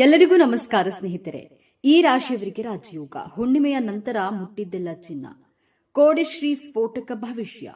ಎಲ್ಲರಿಗೂ ನಮಸ್ಕಾರ ಸ್ನೇಹಿತರೆ. ಈ ರಾಶಿಯವರಿಗೆ ರಾಜಯೋಗ. ಹುಣ್ಣಿಮೆಯ ನಂತರ ಮುಟ್ಟಿದ್ದೆಲ್ಲ ಚಿನ್ನ. ಕೋಡಿಶ್ರೀ ಸ್ಫೋಟಕ ಭವಿಷ್ಯ.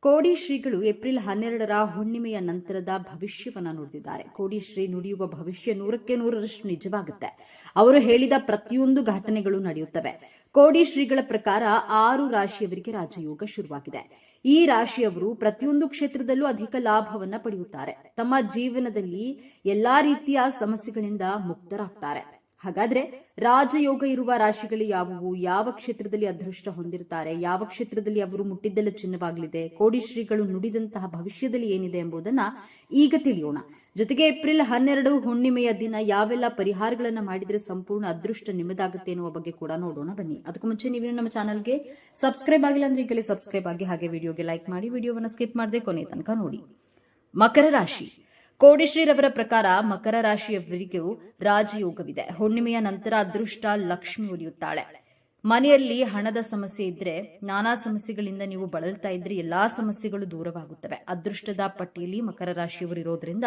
ಕೋಡಿ ಶ್ರೀಗಳು ಏಪ್ರಿಲ್ ಹನ್ನೆರಡರ ಹುಣ್ಣಿಮೆಯ ನಂತರದ ಭವಿಷ್ಯವನ್ನ ನುಡಿದಿದ್ದಾರೆ ಕೋಡಿಶ್ರೀ ನುಡಿಯುವ ಭವಿಷ್ಯ ನೂರಕ್ಕೆ ನೂರರಷ್ಟು ನಿಜವಾಗುತ್ತೆ. ಅವರು ಹೇಳಿದ ಪ್ರತಿಯೊಂದು ಘಟನೆಗಳು ನಡೆಯುತ್ತವೆ. ಕೋಡಿ ಶ್ರೀಗಳ ಪ್ರಕಾರ ಆರು ರಾಶಿಯವರಿಗೆ ರಾಜಯೋಗ ಶುರುವಾಗಿದೆ. ಈ ರಾಶಿಯವರು ಪ್ರತಿಯೊಂದು ಕ್ಷೇತ್ರದಲ್ಲೂ ಅಧಿಕ ಲಾಭವನ್ನ ಪಡೆಯುತ್ತಾರೆ. ತಮ್ಮ ಜೀವನದಲ್ಲಿ ಎಲ್ಲಾ ರೀತಿಯ ಸಮಸ್ಯೆಗಳಿಂದ ಮುಕ್ತರಾಗ್ತಾರೆ. ಹಾಗಾದ್ರೆ ರಾಜಯೋಗ ಇರುವ ರಾಶಿಗಳು ಯಾವುವು? ಯಾವ ಕ್ಷೇತ್ರದಲ್ಲಿ ಅದೃಷ್ಟ ಹೊಂದಿರ್ತಾರೆ? ಯಾವ ಕ್ಷೇತ್ರದಲ್ಲಿ ಅವರು ಮುಟ್ಟಿದ್ದೆಲ್ಲ ಚಿನ್ನವಾಗಲಿದೆ? ಕೋಡಿ ಶ್ರೀಗಳು ನುಡಿದಂತಹ ಭವಿಷ್ಯದಲ್ಲಿ ಏನಿದೆ ಎಂಬುದನ್ನ ಈಗ ತಿಳಿಯೋಣ. ಜೊತೆಗೆ ಏಪ್ರಿಲ್ ಹನ್ನೆರಡು ಹುಣ್ಣಿಮೆಯ ದಿನ ಯಾವೆಲ್ಲ ಪರಿಹಾರಗಳನ್ನು ಮಾಡಿದ್ರೆ ಸಂಪೂರ್ಣ ಅದೃಷ್ಟ ನಿಮ್ಮದಾಗುತ್ತೆ ಎನ್ನುವ ಬಗ್ಗೆ ಕೂಡ ನೋಡೋಣ ಬನ್ನಿ. ಅದಕ್ಕೂ ಮುಂಚೆ ನೀವು ನಮ್ಮ ಚಾನಲ್ಗೆ ಸಬ್ಸ್ಕ್ರೈಬ್ ಆಗಿಲ್ಲ ಅಂದ್ರೆ ಈಗಲೇ ಸಬ್ಸ್ಕ್ರೈಬ್ ಆಗಿ ಹಾಗೆ ವಿಡಿಯೋಗೆ ಲೈಕ್ ಮಾಡಿ, ವಿಡಿಯೋವನ್ನು ಸ್ಕಿಪ್ ಮಾಡದೆ ಕೊನೆ ತನಕ ನೋಡಿ. ಮಕರ ರಾಶಿ. ಕೋಡಿಶ್ರೀರವರ ಪ್ರಕಾರ ಮಕರ ರಾಶಿಯವರಿಗೂ ರಾಜಯೋಗವಿದೆ. ಹುಣ್ಣಿಮೆಯ ನಂತರ ಅದೃಷ್ಟ ಲಕ್ಷ್ಮಿ ಒಲಿಯುತ್ತಾಳೆ ಮನೆಯಲ್ಲಿ ಹಣದ ಸಮಸ್ಯೆ ಇದ್ರೆ ನಾನಾ ಸಮಸ್ಯೆಗಳಿಂದ ನೀವು ಬಳಲ್ತಾ ಇದ್ರೆ ಎಲ್ಲಾ ಸಮಸ್ಯೆಗಳು ದೂರವಾಗುತ್ತವೆ. ಅದೃಷ್ಟದ ಪಟ್ಟಿಯಲ್ಲಿ ಮಕರ ರಾಶಿಯವರು ಇರೋದ್ರಿಂದ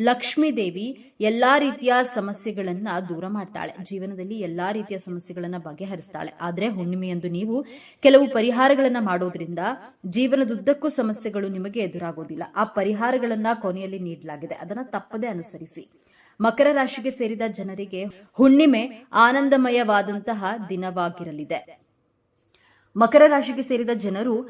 ಲಕ್ಷ್ಮೀ ದೇವಿ ಎಲ್ಲಾ ರೀತಿಯ ಸಮಸ್ಯೆಗಳನ್ನ ದೂರ ಮಾಡ್ತಾಳೆ. ಜೀವನದಲ್ಲಿ ಎಲ್ಲಾ ರೀತಿಯ ಸಮಸ್ಯೆಗಳನ್ನ ಬಗೆಹರಿಸ್ತಾಳೆ. ಆದ್ರೆ ಹುಣ್ಣಿಮೆಯಂದು ನೀವು ಕೆಲವು ಪರಿಹಾರಗಳನ್ನ ಮಾಡೋದ್ರಿಂದ ಜೀವನದುದ್ದಕ್ಕೂ ಸಮಸ್ಯೆಗಳು ನಿಮಗೆ ಎದುರಾಗೋದಿಲ್ಲ. ಆ ಪರಿಹಾರಗಳನ್ನ ಕೊನೆಯಲ್ಲಿ ನೀಡಲಾಗಿದೆ. ಅದನ್ನ ತಪ್ಪದೆ ಅನುಸರಿಸಿ. ಮಕರ ರಾಶಿಗೆ ಸೇರಿದ ಜನರಿಗೆ ಹುಣ್ಣಿಮೆ ಆನಂದಮಯವಾದಂತಹ ದಿನವಾಗಿರಲಿದೆ. ಮಕರ ರಾಶಿಗೆ ಸೇರಿದ ಜನರು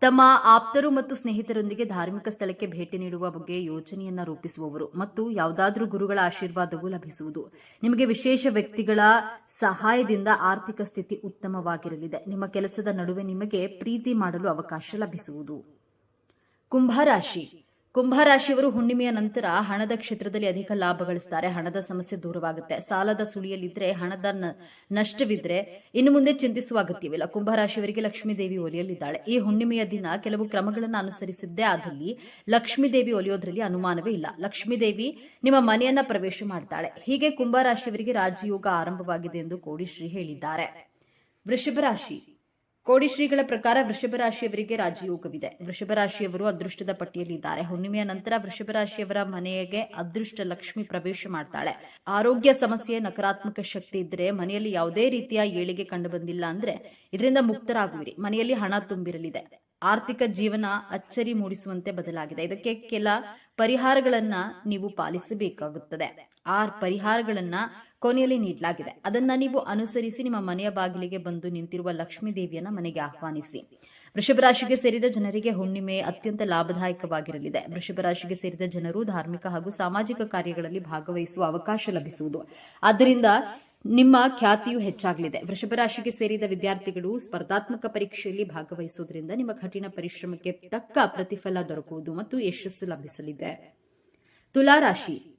ತಮ್ಮ ಆಪ್ತರು ಮತ್ತು ಸ್ನೇಹಿತರೊಂದಿಗೆ ಧಾರ್ಮಿಕ ಸ್ಥಳಕ್ಕೆ ಭೇಟಿ ನೀಡುವ ಬಗ್ಗೆ ಯೋಜನೆಯನ್ನ ರೂಪಿಸುವವರು ಮತ್ತು ಯಾವುದಾದ್ರೂ ಗುರುಗಳ ಆಶೀರ್ವಾದವೂ ಲಭಿಸುವುದು. ನಿಮಗೆ ವಿಶೇಷ ವ್ಯಕ್ತಿಗಳ ಸಹಾಯದಿಂದ ಆರ್ಥಿಕ ಸ್ಥಿತಿ ಉತ್ತಮವಾಗಿರಲಿದೆ. ನಿಮ್ಮ ಕೆಲಸದ ನಡುವೆ ನಿಮಗೆ ಪ್ರೀತಿ ಮಾಡಲು ಅವಕಾಶ ಲಭಿಸುವುದು. ಕುಂಭರಾಶಿ ಕುಂಭರಾಶಿಯವರು ಹುಣ್ಣಿಮೆಯ ನಂತರ ಹಣದ ಕ್ಷೇತ್ರದಲ್ಲಿ ಅಧಿಕ ಲಾಭ ಗಳಿಸ್ತಾರೆ. ಹಣದ ಸಮಸ್ಯೆ ದೂರವಾಗುತ್ತೆ. ಸಾಲದ ಸುಳಿಯಲ್ಲಿದ್ರೆ ಹಣದ ನಷ್ಟವಿದ್ರೆ ಇನ್ನು ಮುಂದೆ ಚಿಂತಿಸುವ ಅಗತ್ಯವಿಲ್ಲ. ಕುಂಭರಾಶಿಯವರಿಗೆ ಲಕ್ಷ್ಮೀ ದೇವಿ ಒಲಿಯಲಿದ್ದಾಳೆ ಈ ಹುಣ್ಣಿಮೆಯ ದಿನ ಕೆಲವು ಕ್ರಮಗಳನ್ನು ಅನುಸರಿಸಿದ್ದೇ ಆದಲ್ಲಿ ಲಕ್ಷ್ಮೀ ದೇವಿ ಒಲಿಯೋದ್ರಲ್ಲಿ ಅನುಮಾನವೇ ಇಲ್ಲ. ಲಕ್ಷ್ಮೀ ದೇವಿ ನಿಮ್ಮ ಮನೆಯನ್ನ ಪ್ರವೇಶ ಮಾಡ್ತಾಳೆ. ಹೀಗೆ ಕುಂಭರಾಶಿಯವರಿಗೆ ರಾಜಯೋಗ ಆರಂಭವಾಗಿದೆ ಎಂದು ಕೋಡಿಶ್ರೀ ಹೇಳಿದ್ದಾರೆ. ವೃಷಭ ರಾಶಿ ಕೋಡಿ ಶ್ರೀಗಳ ಪ್ರಕಾರ ವೃಷಭ ರಾಶಿಯವರಿಗೆ ರಾಜಯೋಗವಿದೆ. ವೃಷಭ ರಾಶಿಯವರು ಅದೃಷ್ಟದ ಪಟ್ಟಿಯಲ್ಲಿದ್ದಾರೆ. ಹುಣ್ಣಿಮೆಯ ನಂತರ ವೃಷಭ ರಾಶಿಯವರ ಮನೆಗೆ ಅದೃಷ್ಟ ಲಕ್ಷ್ಮಿ ಪ್ರವೇಶ ಮಾಡ್ತಾಳೆ. ಆರೋಗ್ಯ ಸಮಸ್ಯೆ, ನಕಾರಾತ್ಮಕ ಶಕ್ತಿ ಇದ್ರೆ ಮನೆಯಲ್ಲಿ ಯಾವುದೇ ರೀತಿಯ ಏಳಿಗೆ ಕಂಡು ಬಂದಿಲ್ಲ ಅಂದ್ರೆ ಇದರಿಂದ ಮುಕ್ತರಾಗುವಿರಿ. ಮನೆಯಲ್ಲಿ ಹಣ ತುಂಬಿರಲಿದೆ. ಆರ್ಥಿಕ ಜೀವನ ಅಚ್ಚರಿ ಮೂಡಿಸುವಂತೆ ಬದಲಾಗಿದೆ. ಇದಕ್ಕೆ ಕೆಲ ಪರಿಹಾರಗಳನ್ನ ನೀವು ಪಾಲಿಸಬೇಕಾಗುತ್ತದೆ. ಆ ಪರಿಹಾರಗಳನ್ನ ಕೊನೆಯಲ್ಲಿ ನೀಡಲಾಗಿದೆ. ಅದನ್ನ ನೀವು ಅನುಸರಿಸಿ ನಿಮ್ಮ ಮನೆಯ ಬಾಗಿಲಿಗೆ ಬಂದು ನಿಂತಿರುವ ಲಕ್ಷ್ಮೀ ದೇವಿಯನ್ನ ಮನೆಗೆ ಆಹ್ವಾನಿಸಿ. ವೃಷಭ ರಾಶಿಗೆ ಸೇರಿದ ಜನರಿಗೆ ಹುಣ್ಣಿಮೆ ಅತ್ಯಂತ ಲಾಭದಾಯಕವಾಗಿರಲಿದೆ. ವೃಷಭ ರಾಶಿಗೆ ಸೇರಿದ ಜನರು ಧಾರ್ಮಿಕ ಹಾಗೂ ಸಾಮಾಜಿಕ ಕಾರ್ಯಗಳಲ್ಲಿ ಭಾಗವಹಿಸುವ ಅವಕಾಶ ಲಭಿಸುವುದು. ಆದ್ದರಿಂದ ನಿಮ್ಮ ಖ್ಯಾತಿಯು ಹೆಚ್ಚಾಗಲಿದೆ. ವೃಷಭ ರಾಶಿಗೆ ಸೇರಿದ ವಿದ್ಯಾರ್ಥಿಗಳು ಸ್ಪರ್ಧಾತ್ಮಕ ಪರೀಕ್ಷೆಯಲ್ಲಿ ಭಾಗವಹಿಸುವುದರಿಂದ ನಿಮ್ಮ ಕಠಿಣ ಪರಿಶ್ರಮಕ್ಕೆ ತಕ್ಕ ಪ್ರತಿಫಲ ದೊರಕುವುದು ಮತ್ತು ಯಶಸ್ಸು ಲಭಿಸಲಿದೆ. ತುಲಾ ರಾಶಿ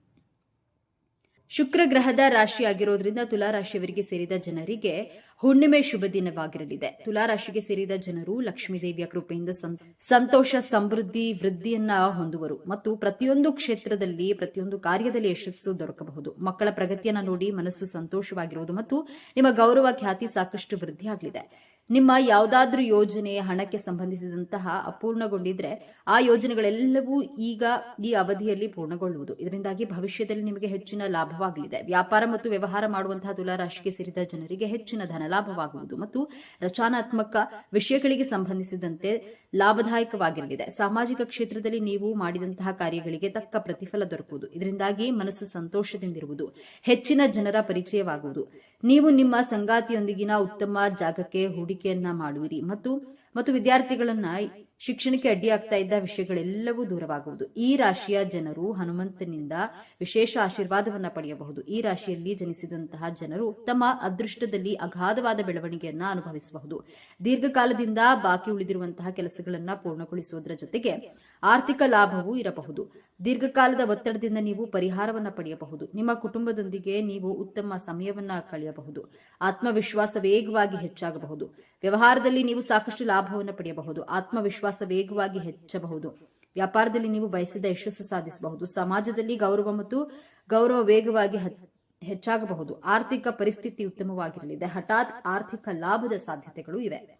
ಶುಕ್ರ ಗ್ರಹದ ರಾಶಿಯಾಗಿರೋದ್ರಿಂದ ತುಲಾ ರಾಶಿಯವರಿಗೆ ಸೇರಿದ ಜನರಿಗೆ ಹುಣ್ಣಿಮೆ ಶುಭ ದಿನವಾಗಿರಲಿದೆ. ತುಲಾ ರಾಶಿಗೆ ಸೇರಿದ ಜನರು ಲಕ್ಷ್ಮೀದೇವಿಯ ಕೃಪೆಯಿಂದ ಸಂತೋಷ, ಸಮೃದ್ಧಿ, ವೃದ್ಧಿಯನ್ನ ಹೊಂದುವರು ಮತ್ತು ಪ್ರತಿಯೊಂದು ಕ್ಷೇತ್ರದಲ್ಲಿ, ಪ್ರತಿಯೊಂದು ಕಾರ್ಯದಲ್ಲಿ ಯಶಸ್ಸು ದೊರಕಬಹುದು. ಮಕ್ಕಳ ಪ್ರಗತಿಯನ್ನ ನೋಡಿ ಮನಸ್ಸು ಸಂತೋಷವಾಗಿರುವುದು ಮತ್ತು ನಿಮ್ಮ ಗೌರವ, ಖ್ಯಾತಿ ಸಾಕಷ್ಟು ವೃದ್ಧಿಯಾಗಲಿದೆ ನಿಮ್ಮ ಯಾವುದಾದ್ರೂ ಯೋಜನೆ, ಹಣಕ್ಕೆ ಸಂಬಂಧಿಸಿದಂತಹ ಅಪೂರ್ಣಗೊಂಡಿದ್ರೆ ಆ ಯೋಜನೆಗಳೆಲ್ಲವೂ ಈಗ ಈ ಅವಧಿಯಲ್ಲಿ ಪೂರ್ಣಗೊಳ್ಳುವುದು. ಇದರಿಂದಾಗಿ ಭವಿಷ್ಯದಲ್ಲಿ ನಿಮಗೆ ಹೆಚ್ಚಿನ ಲಾಭವಾಗಲಿದೆ. ವ್ಯಾಪಾರ ಮತ್ತು ವ್ಯವಹಾರ ಮಾಡುವಂತಹ ತುಲಾರಾಶಿಗೆ ಸೇರಿದ ಜನರಿಗೆ ಹೆಚ್ಚಿನ ಧನಲಾಭವಾಗುವುದು ಮತ್ತು ರಚನಾತ್ಮಕ ವಿಷಯಗಳಿಗೆ ಸಂಬಂಧಿಸಿದಂತೆ ಲಾಭದಾಯಕವಾಗಿರಲಿದೆ. ಸಾಮಾಜಿಕ ಕ್ಷೇತ್ರದಲ್ಲಿ ನೀವು ಮಾಡಿದಂತಹ ಕಾರ್ಯಗಳಿಗೆ ತಕ್ಕ ಪ್ರತಿಫಲ ದೊರಕುವುದು. ಇದರಿಂದಾಗಿ ಮನಸ್ಸು ಸಂತೋಷದಿಂದಿರುವುದು. ಹೆಚ್ಚಿನ ಜನರ ಪರಿಚಯವಾಗುವುದು. ನೀವು ನಿಮ್ಮ ಸಂಗಾತಿಯೊಂದಿಗಿನ ಉತ್ತಮ ಜಾಗಕ್ಕೆ ಹೂಡಿಕೆಯನ್ನ ಮಾಡುವಿರಿ. ಮತ್ತು ಮತ್ತು ವಿದ್ಯಾರ್ಥಿಗಳನ್ನ ಶಿಕ್ಷಣಕ್ಕೆ ಅಡ್ಡಿಯಾಗ್ತಾ ಇದ್ದ ವಿಷಯಗಳೆಲ್ಲವೂ ದೂರವಾಗುವುದು. ಈ ರಾಶಿಯ ಜನರು ಹನುಮಂತನಿಂದ ವಿಶೇಷ ಆಶೀರ್ವಾದವನ್ನ ಪಡೆಯಬಹುದು. ಈ ರಾಶಿಯಲ್ಲಿ ಜನಿಸಿದಂತಹ ಜನರು ತಮ್ಮ ಅದೃಷ್ಟದಲ್ಲಿ ಅಗಾಧವಾದ ಬೆಳವಣಿಗೆಯನ್ನ ಅನುಭವಿಸಬಹುದು. ದೀರ್ಘಕಾಲದಿಂದ ಬಾಕಿ ಉಳಿದಿರುವಂತಹ ಕೆಲಸಗಳನ್ನ ಪೂರ್ಣಗೊಳಿಸುವುದರ ಜೊತೆಗೆ ಆರ್ಥಿಕ ಲಾಭವೂ ಇರಬಹುದು. ದೀರ್ಘಕಾಲದ ಒತ್ತಡದಿಂದ ನೀವು ಪರಿಹಾರವನ್ನ ಪಡೆಯಬಹುದು. ನಿಮ್ಮ ಕುಟುಂಬದೊಂದಿಗೆ ನೀವು ಉತ್ತಮ ಸಮಯವನ್ನ ಕಳೆಯಬಹುದು. ಆತ್ಮವಿಶ್ವಾಸ ವೇಗವಾಗಿ ಹೆಚ್ಚಾಗಬಹುದು. ವ್ಯವಹಾರದಲ್ಲಿ ನೀವು ಸಾಕಷ್ಟು ಲಾಭವನ್ನು ಪಡೆಯಬಹುದು. ಆತ್ಮವಿಶ್ವಾಸ ವೇಗವಾಗಿ ಹೆಚ್ಚಬಹುದು. ವ್ಯಾಪಾರದಲ್ಲಿ ನೀವು ಬಯಸಿದ ಯಶಸ್ಸು ಸಾಧಿಸಬಹುದು. ಸಮಾಜದಲ್ಲಿ ಗೌರವ ಮತ್ತು ಗೌರವ ವೇಗವಾಗಿ ಹೆಚ್ಚಾಗಬಹುದು. ಆರ್ಥಿಕ ಪರಿಸ್ಥಿತಿ ಉತ್ತಮವಾಗಿರಲಿದೆ. ಹಠಾತ್ ಆರ್ಥಿಕ ಲಾಭದ ಸಾಧ್ಯತೆಗಳು ಇವೆ.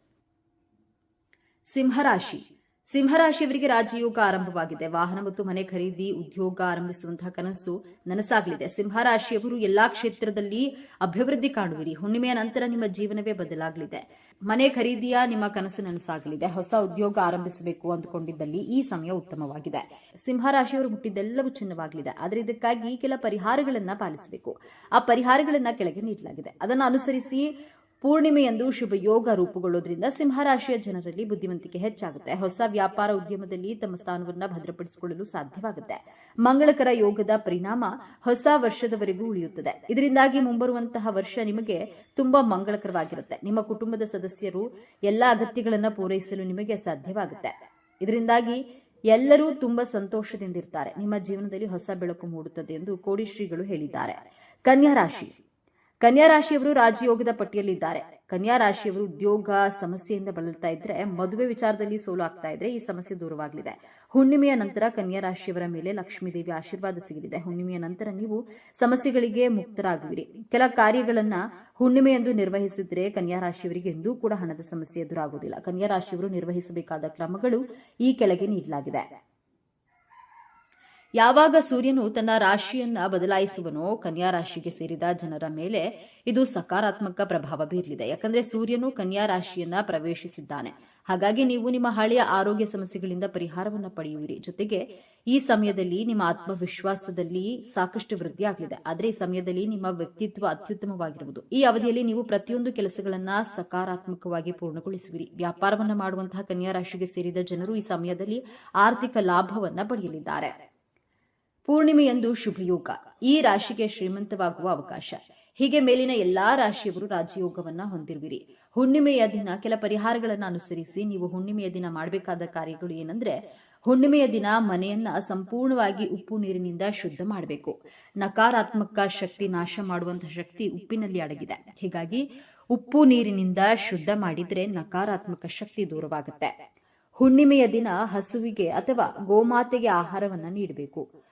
ಸಿಂಹರಾಶಿ. ಸಿಂಹರಾಶಿಯವರಿಗೆ ರಾಜಯೋಗ ಆರಂಭವಾಗಿದೆ. ವಾಹನ ಮತ್ತು ಮನೆ ಖರೀದಿ, ಉದ್ಯೋಗ ಆರಂಭಿಸುವಂತಹ ಕನಸು ನನಸಾಗಲಿದೆ. ಸಿಂಹರಾಶಿಯವರು ಎಲ್ಲಾ ಕ್ಷೇತ್ರದಲ್ಲಿ ಅಭಿವೃದ್ಧಿ ಕಾಣುವಿರಿ. ಹುಣ್ಣಿಮೆಯ ನಂತರ ನಿಮ್ಮ ಜೀವನವೇ ಬದಲಾಗಲಿದೆ. ಮನೆ ಖರೀದಿಯ ನಿಮ್ಮ ಕನಸು ನನಸಾಗಲಿದೆ. ಹೊಸ ಉದ್ಯೋಗ ಆರಂಭಿಸಬೇಕು ಅಂದುಕೊಂಡಿದ್ದಲ್ಲಿ ಈ ಸಮಯ ಉತ್ತಮವಾಗಿದೆ. ಸಿಂಹರಾಶಿಯವರು ಹುಟ್ಟಿದ್ದೆಲ್ಲವೂ ಚಿನ್ನವಾಗಲಿದೆ ಆದರೆ ಇದಕ್ಕಾಗಿ ಕೆಲ ಪರಿಹಾರಗಳನ್ನ ಪಾಲಿಸಬೇಕು. ಆ ಪರಿಹಾರಗಳನ್ನ ಕೆಳಗೆ ನೀಡಲಾಗಿದೆ. ಅದನ್ನು ಅನುಸರಿಸಿ ಪೂರ್ಣಿಮೆಯಂದು ಶುಭ ಯೋಗ ರೂಪುಗೊಳ್ಳೋದ್ರಿಂದ ಸಿಂಹರಾಶಿಯ ಜನರಲ್ಲಿ ಬುದ್ಧಿವಂತಿಕೆ ಹೆಚ್ಚಾಗುತ್ತೆ. ಹೊಸ ವ್ಯಾಪಾರ ಉದ್ಯಮದಲ್ಲಿ ತಮ್ಮ ಸ್ಥಾನವನ್ನ ಭದ್ರಪಡಿಸಿಕೊಳ್ಳಲು ಸಾಧ್ಯವಾಗುತ್ತೆ. ಮಂಗಳಕರ ಯೋಗದ ಪರಿಣಾಮ ಹೊಸ ವರ್ಷದವರೆಗೂ ಉಳಿಯುತ್ತದೆ. ಇದರಿಂದಾಗಿ ಮುಂಬರುವಂತಹ ವರ್ಷ ನಿಮಗೆ ತುಂಬಾ ಮಂಗಳಕರವಾಗಿರುತ್ತೆ. ನಿಮ್ಮ ಕುಟುಂಬದ ಸದಸ್ಯರು ಎಲ್ಲ ಅಗತ್ಯಗಳನ್ನು ಪೂರೈಸಲು ನಿಮಗೆ ಸಾಧ್ಯವಾಗುತ್ತೆ. ಇದರಿಂದಾಗಿ ಎಲ್ಲರೂ ತುಂಬಾ ಸಂತೋಷದಿಂದಿರ್ತಾರೆ ನಿಮ್ಮ ಜೀವನದಲ್ಲಿ ಹೊಸ ಬೆಳಕು ಮೂಡುತ್ತದೆ ಎಂದು ಕೋಡಿಶ್ರೀಗಳು ಹೇಳಿದ್ದಾರೆ. ಕನ್ಯಾ ರಾಶಿ. ಕನ್ಯಾ ರಾಶಿಯವರು ರಾಜಯೋಗದ ಪಟ್ಟಿಯಲ್ಲಿದ್ದಾರೆ. ಕನ್ಯಾ ರಾಶಿಯವರು ಉದ್ಯೋಗ ಸಮಸ್ಯೆಯಿಂದ ಬಳಲ್ತಾ ಇದ್ರೆ, ಮದುವೆ ವಿಚಾರದಲ್ಲಿ ಸೋಲು ಆಗ್ತಾ ಇದ್ರೆ ಈ ಸಮಸ್ಯೆ ದೂರವಾಗಲಿದೆ. ಹುಣ್ಣಿಮೆಯ ನಂತರ ಕನ್ಯಾ ರಾಶಿಯವರ ಮೇಲೆ ಲಕ್ಷ್ಮೀ ದೇವಿ ಆಶೀರ್ವಾದ ಸಿಗಲಿದೆ. ಹುಣ್ಣಿಮೆಯ ನಂತರ ನೀವು ಸಮಸ್ಯೆಗಳಿಗೆ ಮುಕ್ತರಾಗುವಿರಿ. ಕೆಲ ಕಾರ್ಯಗಳನ್ನ ಹುಣ್ಣಿಮೆಯಂದು ನಿರ್ವಹಿಸಿದ್ರೆ ಕನ್ಯಾ ರಾಶಿಯವರಿಗೆ ಎಂದೂ ಕೂಡ ಹಣದ ಸಮಸ್ಯೆ ಎದುರಾಗುವುದಿಲ್ಲ. ಕನ್ಯಾ ರಾಶಿಯವರು ನಿರ್ವಹಿಸಬೇಕಾದ ಕ್ರಮಗಳು ಈ ಕೆಳಗೆ ನೀಡಲಾಗಿದೆ. ಯಾವಾಗ ಸೂರ್ಯನು ತನ್ನ ರಾಶಿಯನ್ನ ಬದಲಾಯಿಸುವನೋ ಕನ್ಯಾ ರಾಶಿಗೆ ಸೇರಿದ ಜನರ ಮೇಲೆ ಇದು ಸಕಾರಾತ್ಮಕ ಪ್ರಭಾವ ಬೀರಲಿದೆ. ಯಾಕಂದ್ರೆ ಸೂರ್ಯನು ಕನ್ಯಾ ರಾಶಿಯನ್ನ ಪ್ರವೇಶಿಸಿದ್ದಾನೆ. ಹಾಗಾಗಿ ನೀವು ನಿಮ್ಮ ಹಳೆಯ ಆರೋಗ್ಯ ಸಮಸ್ಯೆಗಳಿಂದ ಪರಿಹಾರವನ್ನು ಪಡೆಯುವಿರಿ. ಜೊತೆಗೆ ಈ ಸಮಯದಲ್ಲಿ ನಿಮ್ಮ ಆತ್ಮವಿಶ್ವಾಸದಲ್ಲಿ ಸಾಕಷ್ಟು ವೃದ್ಧಿಯಾಗಲಿದೆ ಆದರೆ ಈ ಸಮಯದಲ್ಲಿ ನಿಮ್ಮ ವ್ಯಕ್ತಿತ್ವ ಅತ್ಯುತ್ತಮವಾಗಿರುವುದು. ಈ ಅವಧಿಯಲ್ಲಿ ನೀವು ಪ್ರತಿಯೊಂದು ಕೆಲಸಗಳನ್ನ ಸಕಾರಾತ್ಮಕವಾಗಿ ಪೂರ್ಣಗೊಳಿಸುವಿರಿ. ವ್ಯಾಪಾರವನ್ನು ಮಾಡುವಂತಹ ಕನ್ಯಾ ರಾಶಿಗೆ ಸೇರಿದ ಜನರು ಈ ಸಮಯದಲ್ಲಿ ಆರ್ಥಿಕ ಲಾಭವನ್ನ ಪಡೆಯಲಿದ್ದಾರೆ. ಪೂರ್ಣಿಮೆಯಂದು ಶುಭಯೋಗ. ಈ ರಾಶಿಗೆ ಶ್ರೀಮಂತವಾಗುವ ಅವಕಾಶ. ಹೀಗೆ ಮೇಲಿನ ಎಲ್ಲಾ ರಾಶಿಯವರು ರಾಜಯೋಗವನ್ನ ಹೊಂದಿರುವಿರಿ. ಹುಣ್ಣಿಮೆಯ ದಿನ ಕೆಲ ಪರಿಹಾರಗಳನ್ನು ಅನುಸರಿಸಿ ನೀವು ಹುಣ್ಣಿಮೆಯ ದಿನ ಮಾಡಬೇಕಾದ ಕಾರ್ಯಗಳು ಏನಂದ್ರೆ, ಹುಣ್ಣಿಮೆಯ ದಿನ ಮನೆಯನ್ನ ಸಂಪೂರ್ಣವಾಗಿ ಉಪ್ಪು ನೀರಿನಿಂದ ಶುದ್ಧ ಮಾಡಬೇಕು. ನಕಾರಾತ್ಮಕ ಶಕ್ತಿ ನಾಶ ಮಾಡುವಂತಹ ಶಕ್ತಿ ಉಪ್ಪಿನಲ್ಲಿ ಅಡಗಿದೆ. ಹೀಗಾಗಿ ಉಪ್ಪು ನೀರಿನಿಂದ ಶುದ್ಧ ಮಾಡಿದ್ರೆ ನಕಾರಾತ್ಮಕ ಶಕ್ತಿ ದೂರವಾಗುತ್ತೆ. ಹುಣ್ಣಿಮೆಯ ದಿನ ಹಸುವಿಗೆ ಅಥವಾ ಗೋಮಾತೆಗೆ ಆಹಾರವನ್ನ ನೀಡಬೇಕು.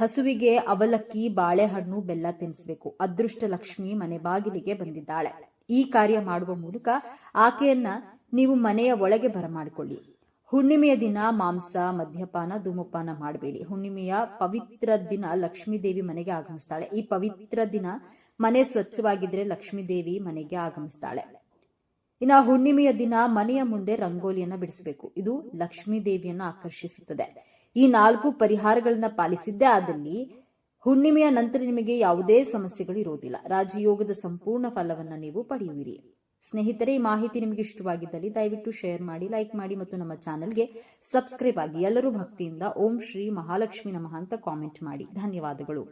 ಹಸುವಿಗೆ ಅವಲಕ್ಕಿ, ಬಾಳೆಹಣ್ಣು, ಬೆಲ್ಲ ತಿನ್ನಿಸಬೇಕು. ಅದೃಷ್ಟ ಲಕ್ಷ್ಮಿ ಮನೆ ಬಾಗಿಲಿಗೆ ಬಂದಿದ್ದಾಳೆ. ಈ ಕಾರ್ಯ ಮಾಡುವ ಮೂಲಕ ಆಕೆಯನ್ನ ನೀವು ಮನೆಯ ಒಳಗೆ ಬರಮಾಡಿಕೊಳ್ಳಿ. ಹುಣ್ಣಿಮೆಯ ದಿನ ಮಾಂಸ, ಮದ್ಯಪಾನ, ಧೂಮಪಾನ ಮಾಡಬೇಡಿ. ಹುಣ್ಣಿಮೆಯ ಪವಿತ್ರ ದಿನ ಲಕ್ಷ್ಮೀ ದೇವಿ ಮನೆಗೆ ಆಗಮಿಸ್ತಾಳೆ. ಈ ಪವಿತ್ರ ದಿನ ಮನೆ ಸ್ವಚ್ಛವಾಗಿದ್ರೆ ಲಕ್ಷ್ಮೀ ದೇವಿ ಮನೆಗೆ ಆಗಮಿಸ್ತಾಳೆ. ಇನ್ನ ಹುಣ್ಣಿಮೆಯ ದಿನ ಮನೆಯ ಮುಂದೆ ರಂಗೋಲಿಯನ್ನ ಬಿಡಿಸಬೇಕು. ಇದು ಲಕ್ಷ್ಮೀ ದೇವಿಯನ್ನ ಆಕರ್ಷಿಸುತ್ತದೆ. ಈ ನಾಲ್ಕು ಪರಿಹಾರಗಳನ್ನ ಪಾಲಿಸಿದ್ದೇ, ಆದಲ್ಲಿ ಹುಣ್ಣಿಮೆಯ ನಂತರ ನಿಮಗೆ ಯಾವುದೇ ಸಮಸ್ಯೆಗಳು ಇರುವುದಿಲ್ಲ. ರಾಜಯೋಗದ ಸಂಪೂರ್ಣ ಫಲವನ್ನ ನೀವು ಪಡೆಯುವಿರಿ. ಸ್ನೇಹಿತರೆ, ಈ ಮಾಹಿತಿ ನಿಮಗೆ ಇಷ್ಟವಾಗಿದ್ದಲ್ಲಿ ದಯವಿಟ್ಟು ಶೇರ್ ಮಾಡಿ, ಲೈಕ್ ಮಾಡಿ ಮತ್ತು ನಮ್ಮ ಚಾನೆಲ್ಗೆ ಸಬ್ಸ್ಕ್ರೈಬ್ ಆಗಿ ಎಲ್ಲರೂ ಭಕ್ತಿಯಿಂದ ಓಂ ಶ್ರೀ ಮಹಾಲಕ್ಷ್ಮಿ ನಮಃ ಅಂತ ಕಾಮೆಂಟ್ ಮಾಡಿ. ಧನ್ಯವಾದಗಳು.